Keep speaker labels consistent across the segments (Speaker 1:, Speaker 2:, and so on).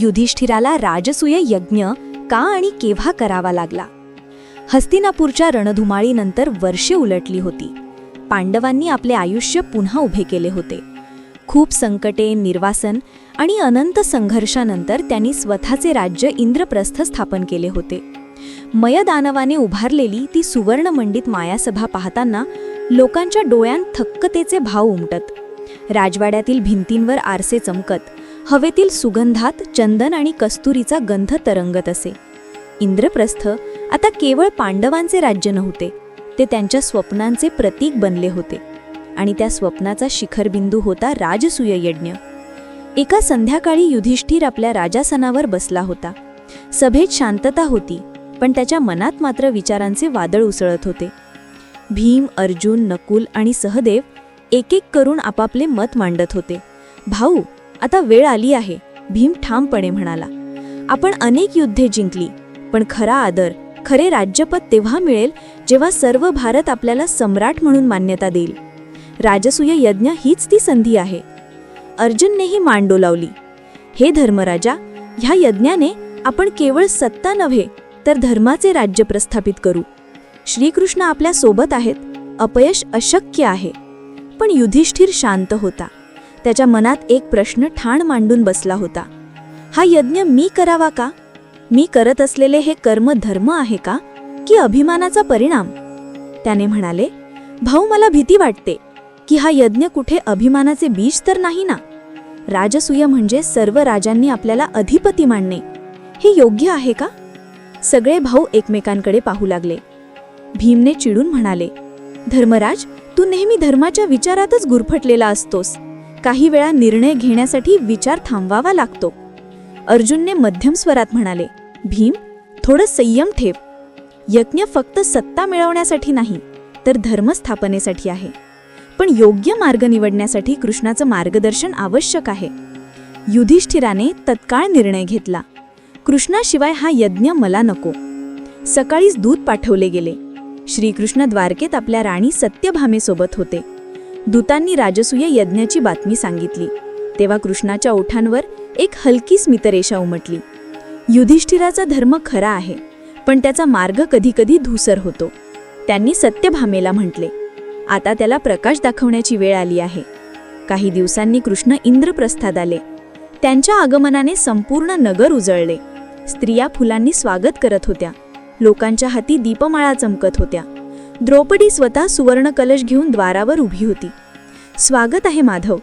Speaker 1: युधिष्ठिराला राजसूय यज्ञ का आणि केव्हा करावा लागला? हस्तिनापूरच्या रणधुमाळीनंतर वर्षे उलटली होती. पांडवांनी आपले आयुष्य पुन्हा उभे केले होते. खूप संकटे निर्वासन आणि अनंत संघर्षानंतर त्यांनी स्वतःचे राज्य इंद्रप्रस्थ स्थापन केले होते. मयदानवाने उभारलेली ती सुवर्णमंडित मायासभा पाहताना लोकांच्या डोळ्यांत थक्कतेचे भाव उमटत. राजवाड्यातील भिंतींवर आरसे चमकत हवेतील सुगंधात चंदन आणि कस्तुरीचा गंध तरंगत असे. इंद्रप्रस्थ आता केवळ पांडवांचे राज्य नव्हते ते त्यांच्या स्वप्नांचे प्रतीक बनले होते आणि त्या स्वप्नाचा शिखरबिंदू होता राजसूय यज्ञ एका संध्याकाळी युधिष्ठिर आपल्या राजासनावर बसला होता. सभेत शांतता होती पण त्याच्या मनात मात्र विचारांचे वादळ उसळत होते. भीम अर्जुन नकुल आणि सहदेव एक एक करून आपापले मत मांडत होते. भाऊ आता वेळ आली आहे. भीम ठामपणे म्हणाला आपण अनेक युद्धे जिंकली पण खरा आदर खरे राज्यपद तेव्हा मिळेल जेव्हा सर्व भारत आपल्याला सम्राट म्हणून मान्यता देईल. राजसूय यज्ञ हीच ती संधी आहे. अर्जुननेही मान डोलावली हे धर्मराजा ह्या यज्ञाने आपण केवळ सत्ता नव्हे तर धर्माचे राज्य प्रस्थापित करू. श्रीकृष्ण आपल्यासोबत आहेत अपयश अशक्य आहे. पण युधिष्ठिर शांत होता. त्याच्या मनात एक प्रश्न ठाण मांडून बसला होता. हा यज्ञ मी करावा का? मी करत असलेले हे कर्म धर्म आहे का? की अभिमानाचा परिणाम? त्याने म्हणाले भाऊ मला भीती वाटते की हा यज्ञ कुठे अभिमानाचे बीज तर नाही ना? राजसूय म्हणजे सर्व राजांनी आपल्याला अधिपती मानणे. हे योग्य आहे का? सगळे भाऊ एकमेकांकडे पाहू लागले. भीमने चिडून म्हणाले धर्मराज तू नेहमी धर्माच्या विचारातच गुरफटलेला असतोस. काही वेळा निर्णय घेण्यासाठी विचार थांबवावा लागतो. अर्जुनने मध्यम स्वरात म्हणाले भीम थोडं संयम ठेव. यज्ञ फक्त सत्ता मिळवण्यासाठी नाही तर धर्मस्थापनेसाठी आहे. पण योग्य मार्ग निवडण्यासाठी कृष्णाचं मार्गदर्शन आवश्यक आहे. युधिष्ठिराने तत्काळ निर्णय घेतला. कृष्णाशिवाय हा यज्ञ मला नको. सकाळीच दूध पाठवले गेले. श्रीकृष्ण द्वारकेत आपल्या राणी सत्यभामेसोबत होते. दूतांनी राजसूय यज्ञाची बातमी सांगितली. तेव्हा कृष्णाच्या ओठांवर एक हलकी स्मितरेषा उमटली. युधिष्ठिराचा धर्म खरा आहे पण त्याचा मार्ग कधीकधी धूसर होतो त्यांनी सत्यभामेला म्हटले. आता त्याला प्रकाश दाखवण्याची वेळ आली आहे. काही दिवसांनी कृष्ण इंद्रप्रस्थात आले. त्यांच्या आगमनाने संपूर्ण नगर उजळले. स्त्रिया फुलांनी स्वागत करत होत्या. लोकांच्या हाती दीपमाळा चमकत होत्या. द्रौपदी स्वतः सुवर्ण कलश घेऊन द्वारावर उभी होती. स्वागत आहे माधव.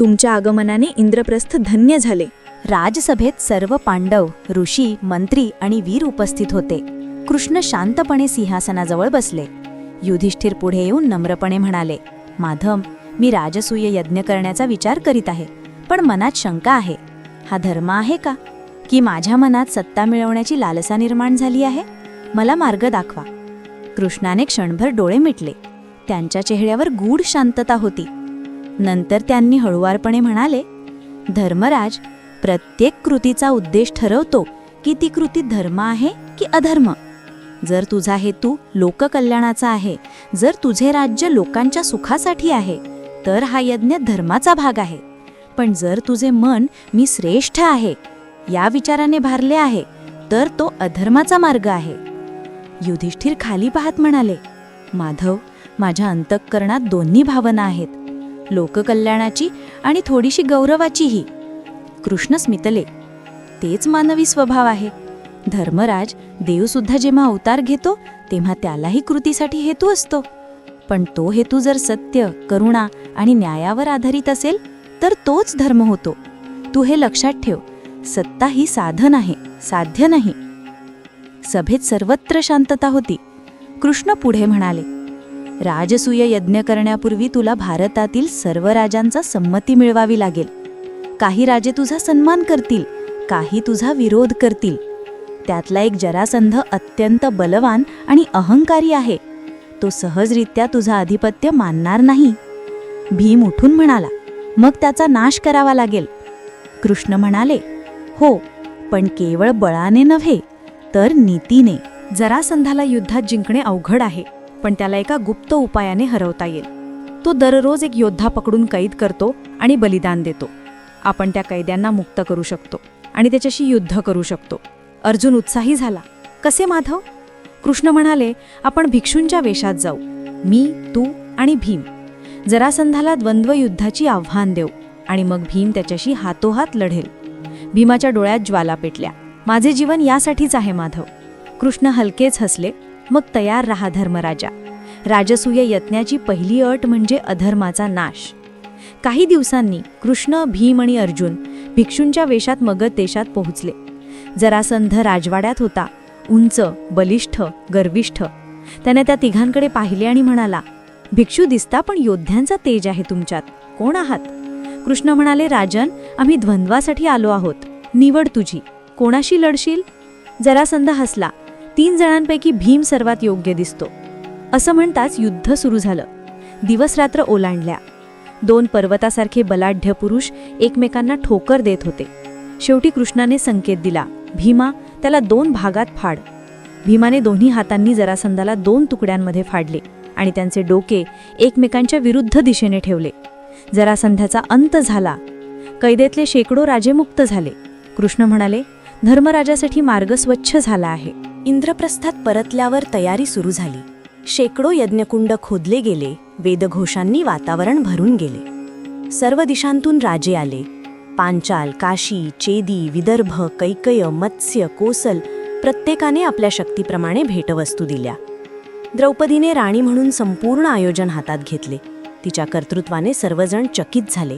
Speaker 1: तुमच्या आगमनाने इंद्रप्रस्थ धन्य झाले. राजसभेत सर्व पांडव ऋषी मंत्री आणि वीर उपस्थित होते. कृष्ण शांतपणे सिंहासनाजवळ बसले. युधिष्ठिर पुढे येऊन नम्रपणे म्हणाले माधव मी राजसूय यज्ञ करण्याचा विचार करीत आहे पण मनात शंका आहे. हा धर्म आहे का? की माझ्या मनात सत्ता मिळवण्याची लालसा निर्माण झाली आहे? मला मार्ग दाखवा. कृष्णाने क्षणभर डोळे मिटले. त्यांच्या चेहऱ्यावर गूढ शांतता होती. नंतर त्यांनी हळुवारपणे म्हणाले धर्मराज प्रत्येक कृतीचा उद्देश ठरवतो की ती कृती धर्म आहे की अधर्म? जर तुझा हेतू लोककल्याणाचा आहे जर तुझे राज्य लोकांच्या सुखासाठी आहे तर हा यज्ञ धर्माचा भाग आहे. पण जर तुझे मन मी श्रेष्ठ आहे या विचाराने भारले आहे तर तो अधर्माचा मार्ग आहे. युधिष्ठिर खाली पाहत म्हणाले माधव माझ्या अंतःकरणात दोन्ही भावना आहेत लोककल्याणाची आणि थोडीशी गौरवाचीही. कृष्ण स्मितले तेच मानवी स्वभाव आहे. धर्मराज देवसुद्धा जेव्हा अवतार घेतो तेव्हा त्यालाही कृतीसाठी हेतू असतो. पण तो हेतू जर सत्य करुणा आणि न्यायावर आधारित असेल तर तोच धर्म होतो. तू हे लक्षात ठेव सत्ता ही साधन आहे साध्य नाही. सभेत सर्वत्र शांतता होती. कृष्ण पुढे म्हणाले राजसूय यज्ञ करण्यापूर्वी तुला भारतातील सर्व राजांचा संमती मिळवावी लागेल. काही राजे तुझा सन्मान करतील काही तुझा विरोध करतील. त्यातला एक जरासंध अत्यंत बलवान आणि अहंकारी आहे. तो सहजरित्या तुझा आधिपत्य मानणार नाही. भीम उठून म्हणाला मग त्याचा नाश करावा लागेल. कृष्ण म्हणाले हो पण केवळ बळाने नव्हे तर नीतीने. जरासंधाला युद्धात जिंकणे अवघड आहे पण त्याला एका गुप्त उपायाने हरवता येईल. तो दररोज एक योद्धा पकडून कैद करतो आणि बलिदान देतो. आपण त्या कैद्यांना मुक्त करू शकतो आणि त्याच्याशी युद्ध करू शकतो. अर्जुन उत्साही झाला. कसे माधव कृष्ण म्हणाले आपण भिक्षूंच्या वेशात जाऊ. मी तू आणि भीम. जरासंधाला द्वंद्व युद्धाची आव्हान देऊ आणि मग भीम त्याच्याशी हातोहात लढेल. भीमाच्या डोळ्यात ज्वाला पेटल्या. माझे जीवन यासाठीच आहे माधव. कृष्ण हलकेच हसले मग तयार रहा धर्मराजा. राजसूय यत्नाची पहिली अट म्हणजे अधर्माचा नाश. काही दिवसांनी कृष्ण भीम आणि अर्जुन भिक्षूंच्या वेशात मगध देशात पोहोचले. जरासंध राजवाड्यात होता. उंच बलिष्ठ गर्विष्ठ. त्याने त्या तिघांकडे पाहिले आणि म्हणाला भिक्षू दिसता पण योद्ध्यांचा तेज आहे तुमच्यात. कोण आहात? कृष्ण म्हणाले राजन आम्ही द्वंद्वासाठी आलो आहोत. निवड तुझी. कोणाशी लढशील? जरासंध हसला. तीन जणांपैकी भीम सर्वात योग्य दिसतो. असं म्हणताच युद्ध सुरू झालं. दिवसरात्र ओलांडल्या. दोन पर्वतासारखे बलाढ्य पुरुष एकमेकांना ठोकर देत होते. शेवटी कृष्णाने संकेत दिला भीमा त्याला दोन भागात फाड. भीमाने दोन्ही हातांनी जरासंधाला दोन तुकड्यांमध्ये फाडले आणि त्यांचे डोके एकमेकांच्या विरुद्ध दिशेने ठेवले. जरासंध्याचा अंत झाला. कैदेतले शेकडो राजे मुक्त झाले. कृष्ण म्हणाले धर्मराजासाठी मार्ग स्वच्छ झाला आहे. इंद्रप्रस्थात परतल्यावर तयारी सुरू झाली. शेकडो यज्ञकुंड खोदले गेले वेदघोषांनी वातावरण भरून गेले. सर्व दिशांतून राजे आले. पांचाल काशी चेदी विदर्भ कैकय मत्स्य कोसल प्रत्येकाने आपल्या शक्तीप्रमाणे भेटवस्तू दिल्या. द्रौपदीने राणी म्हणून संपूर्ण आयोजन हातात घेतले. तिच्या कर्तृत्वाने सर्वजण चकित झाले.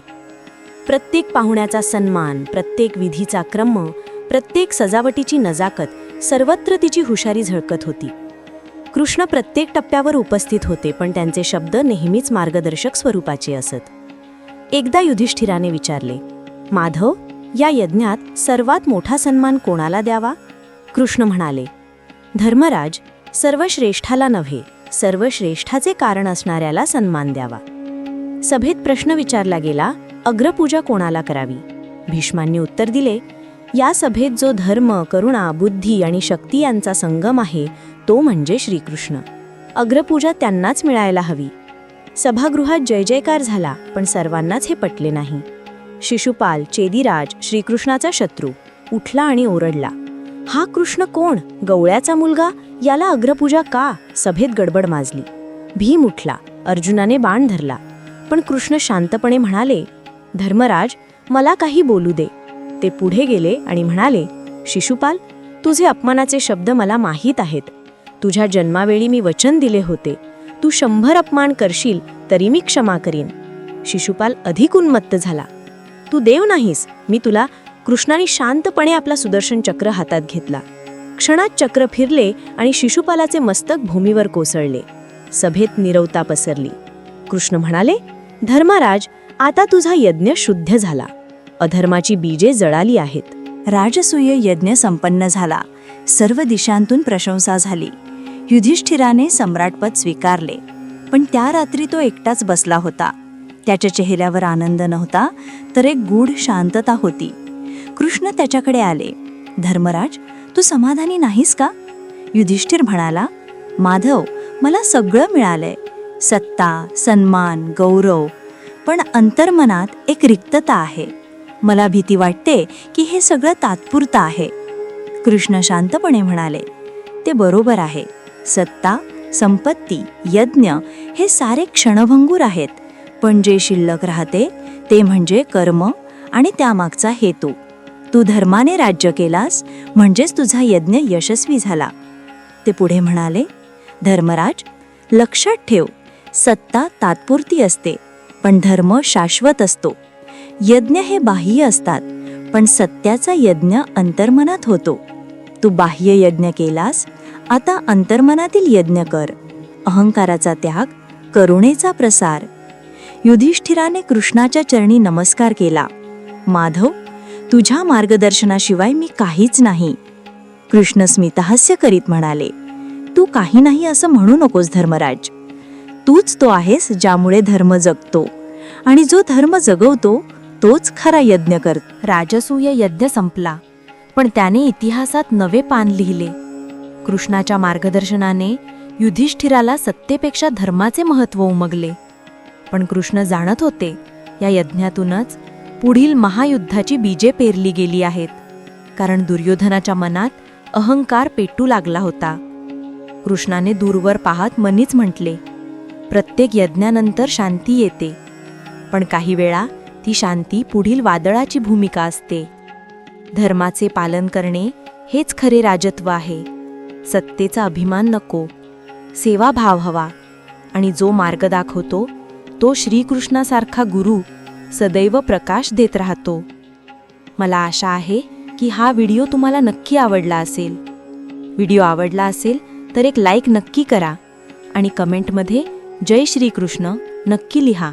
Speaker 1: प्रत्येक पाहुण्याचा सन्मान प्रत्येक विधीचा क्रम प्रत्येक सजावटीची नजाकत सर्वत्र तिची हुशारी झळकत होती. कृष्ण प्रत्येक टप्प्यावर उपस्थित होते पण त्यांचे शब्द नेहमीच मार्गदर्शक स्वरूपाचे असत. एकदा युधिष्ठिराने विचारले माधव या यज्ञात सर्वात मोठा सन्मान कोणाला द्यावा? कृष्ण म्हणाले धर्मराज सर्वश्रेष्ठाला नव्हे सर्वश्रेष्ठाचे कारण असणाऱ्याला सन्मान द्यावा. सभेत प्रश्न विचारला गेला अग्रपूजा कोणाला करावी? भीष्मांनी उत्तर दिले या सभेत जो धर्म करुणा बुद्धी आणि शक्ती यांचा संगम आहे तो म्हणजे श्रीकृष्ण. अग्रपूजा त्यांनाच मिळायला हवी. सभागृहात जय जयकार झाला पण सर्वांनाच हे पटले नाही. शिशुपाल चेदिराज श्रीकृष्णाचा शत्रू उठला आणि ओरडला. हा कृष्ण कोण? गवळ्याचा मुलगा? याला अग्रपूजा का? सभेत गडबड माजली. भीम उठला अर्जुनाने बाण धरला. पण कृष्ण शांतपणे म्हणाले धर्मराज मला काही बोलू दे. ते पुढे गेले आणि म्हणाले शिशुपाल तुझे अपमानाचे शब्द मला माहीत आहेत. तुझ्या जन्मावेळी मी वचन दिले होते. तू शंभर अपमान करशील तरी मी क्षमा करीन. शिशुपाल अधिक उन्मत्त झाला. तू देव नाहीस. मी तुला कृष्णाने शांतपणे आपला सुदर्शन चक्र हातात घेतला. क्षणात चक्र फिरले आणि शिशुपालाचे मस्तक भूमीवर कोसळले. सभेत निरवता पसरली. कृष्ण म्हणाले धर्मराज आता तुझा यज्ञ शुद्ध झाला. अधर्माची बीजे जळाली आहेत. राजसूय यज्ञ संपन्न झाला. सर्व दिशांतून प्रशंसा झाली. युधिष्ठिराने सम्राटपद स्वीकारले. पण त्या रात्री तो एकटाच बसला होता. त्याच्या चेहऱ्यावर आनंद नव्हता तर एक गूढ शांतता होती. कृष्ण त्याच्याकडे आले. धर्मराज तू समाधानी नाहीस का? युधिष्ठिर म्हणाला माधव मला सगळं मिळालंय. सत्ता सन्मान गौरव. पण अंतर्मनात एक रिक्तता आहे. मला भीती वाटते की हे सगळं तात्पुरतं आहे. कृष्ण शांतपणे म्हणाले ते बरोबर आहे. सत्ता संपत्ती यज्ञ हे सारे क्षणभंगूर आहेत. पण जे शिल्लक राहते ते म्हणजे कर्म आणि त्यामागचा हेतू. तू धर्माने राज्य केलास म्हणजेच तुझा यज्ञ यशस्वी झाला. ते पुढे म्हणाले धर्मराज लक्षात ठेव. सत्ता तात्पुरती असते पण धर्म शाश्वत असतो. यज्ञ हे बाह्य असतात पण सत्याचा यज्ञ अंतर्मनात होतो. तू बाह्य यज्ञ केलास आता अंतर्मनातील यज्ञ कर. अहंकाराचा त्याग करुणेचा प्रसार. युधिष्ठिराने कृष्णाच्या चरणी नमस्कार केला. माधव तुझ्या मार्गदर्शनाशिवाय मी काहीच नाही. कृष्ण स्मितहास्य करीत म्हणाले तू काही नाही असं म्हणू नकोस धर्मराज. तूच तो आहेस ज्यामुळे धर्म जगतो. आणि जो धर्म जगवतो तोच खरा यज्ञ कर. राजसूय यज्ञ संपला. पण त्याने इतिहासात नवे पान लिहिले. कृष्णाच्या मार्गदर्शनाने युधिष्ठिराला सत्तेपेक्षा धर्माचे महत्त्व उमगले. पण कृष्ण जाणत होते या यज्ञातूनच पुढील महायुद्धाची बीजे पेरली गेली आहेत. कारण दुर्योधनाच्या मनात अहंकार पेटू लागला होता. कृष्णाने दूरवर पाहत मनीच म्हटले प्रत्येक यज्ञानंतर शांती येते. पण काही वेळा ती शांती पुढील वादळाची भूमिका असते. धर्माचे पालन करणे हेच खरे राजत्व आहे. सत्तेचा अभिमान नको. सेवाभाव हवा. आणि जो मार्ग दाखवतो तो श्रीकृष्णासारखा गुरु सदैव प्रकाश देत राहतो. मला आशा आहे की हा व्हिडिओ तुम्हाला नक्की आवडला असेल. व्हिडिओ आवडला असेल तर एक लाईक नक्की करा आणि कमेंटमध्ये जय श्रीकृष्ण नक्की लिहा.